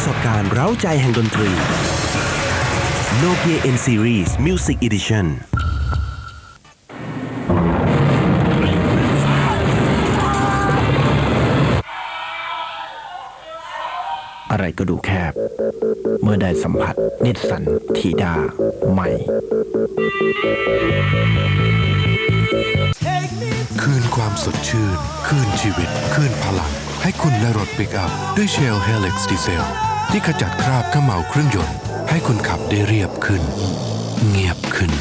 ประสบการณ์เร้าใจแห่งดนตรี Nokia N Series Music Edition อะไรก็ดูแคบ เมื่อได้สัมผัสนิสสันทีดา ใหม่ คืนความสดชื่น คืนชีวิต คืนพลัง ให้คุณและรถปิกอัพด้วยเชลเฮลิกซ์ดีเซล ที่ขจัดคราบขม่าวเครื่องยนต์ ให้คุณขับได้เรียบขึ้น เงียบขึ้น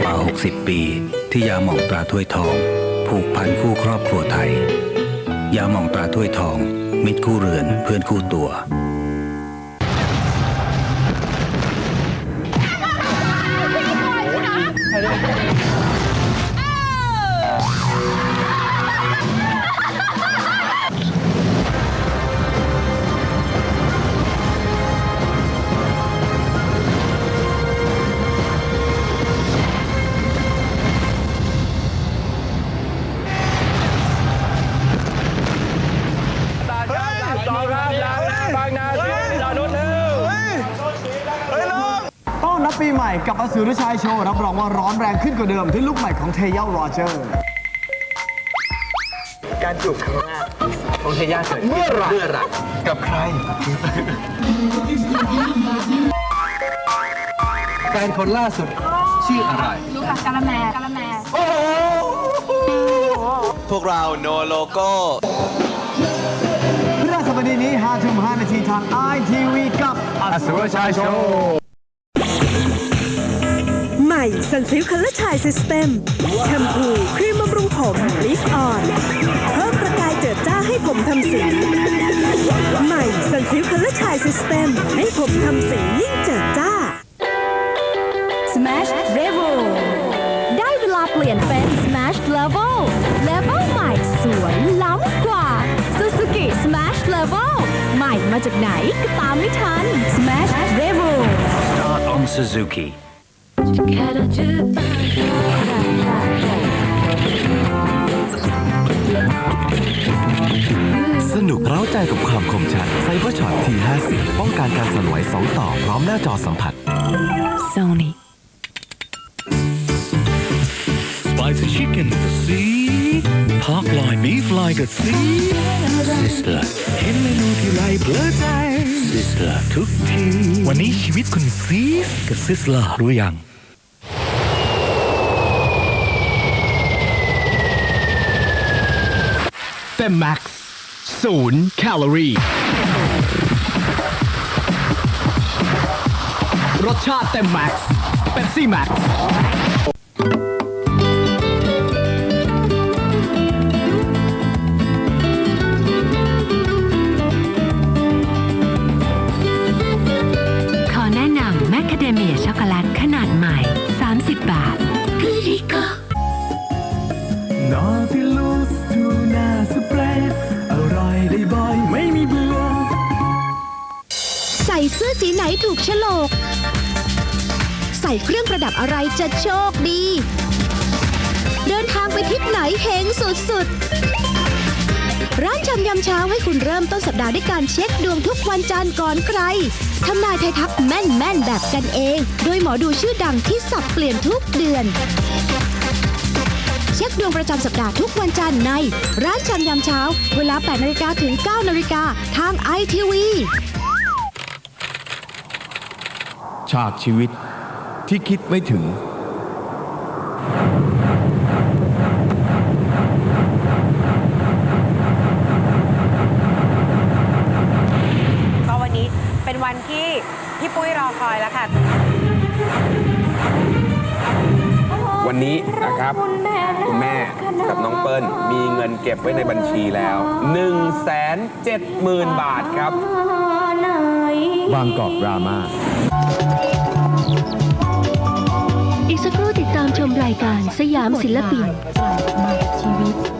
กว่า 60 ปี ที่ยาหม่องตราถ้วยทอง ผูกพันคู่ครอบครัวไทย ยาหม่องตราถ้วยทอง มิตรคู่เรือนเพื่อนคู่ตัว ปีใหม่กับอสูรชายโชว์ รับรองว่าร้อนแรงขึ้นกว่าเดิมที่ลูกใหม่ของเทเยลโรเจอร์ การจูบครั้งแรกของเทย่าเกิดเมื่อไหร่เมื่อไหร่กับใคร แฟนคนล่าสุดชื่ออะไร รู้จักกะละแมกะละแมพวกเราโนโลโก้พฤหัสบดีนี้5ทุ่ม5นาทีทาง ITV กับอสูรชายโชว์ใหม่ สันซิลคัลเลอร์ชายซิสเต็มแชมพูครีมบำรุงผมลิฟออนเพิ่มประกายเจิดจ้าให้ผมทำสี ใหม่สันซิลคัลเลอร์ชายซิสเต็มให้ผมทำสียิ่งเจิดจ้า Smash Revo ได้เวลาเปลี่ยนเป็น Smash Level Level ใหม่สวยล้ำกว่า Suzuki Smash Level ใหม่มาจากไหนก็ตามไม่ทัน Smash Revo Start on Suzuki สนุกเร้าใจกับความคมชัดไซเบอร์ช็อต T50 ป้องกันการสั่นไหวสองต่อพร้อมหน้าจอสัมผัส Sony Spicy chicken กับซีพอกลอยบีฟลอยกับซีซิสเลอร์เห็นเมนูที่ไรเพลิดใจซิสเลอร์ทุกที วันนี้ชีวิตคุณซีสกับซิสเลอร์รู้ยัง เต็มแม็กซ์ศูนย์แคลอรี่ รสชาติเต็มแม็กซ์เป๊ปซี่แม็กซ์ อสีไหนถูกฉลก ใส่เครื่องประดับอะไรจะโชคดี เดินทางไปทิศไหนเฮงสุดๆ ร้านชำยำเช้าให้คุณเริ่มต้นสัปดาห์ด้วยการเช็คดวงทุกวันจันทร์ก่อนใครทำนายไทยทักแม่นๆแบบกันเอง โดยหมอดูชื่อดังที่สับเปลี่ยนทุกเดือนเช็คดวงประจำสัปดาห์ทุกวันจันทร์ใน ร้านชำยำเช้า เวลา 8 นาฬิกาถึง 9 นาฬิกาทางไอทีวี ฉากชีวิตที่คิดไม่ถึง ก็วันนี้เป็นวันที่พี่ปุ้ยรอคอยแล้วค่ะ วันนี้นะครับ คุณแม่กับน้องเปิ้ลมีเงินเก็บไว้ในบัญชีแล้ว 1 7 0 0 0 0 บาทครับ บางกอกดราม่า อีกสักครู่ติดตามชมรายการสยามศิลปินชีวิต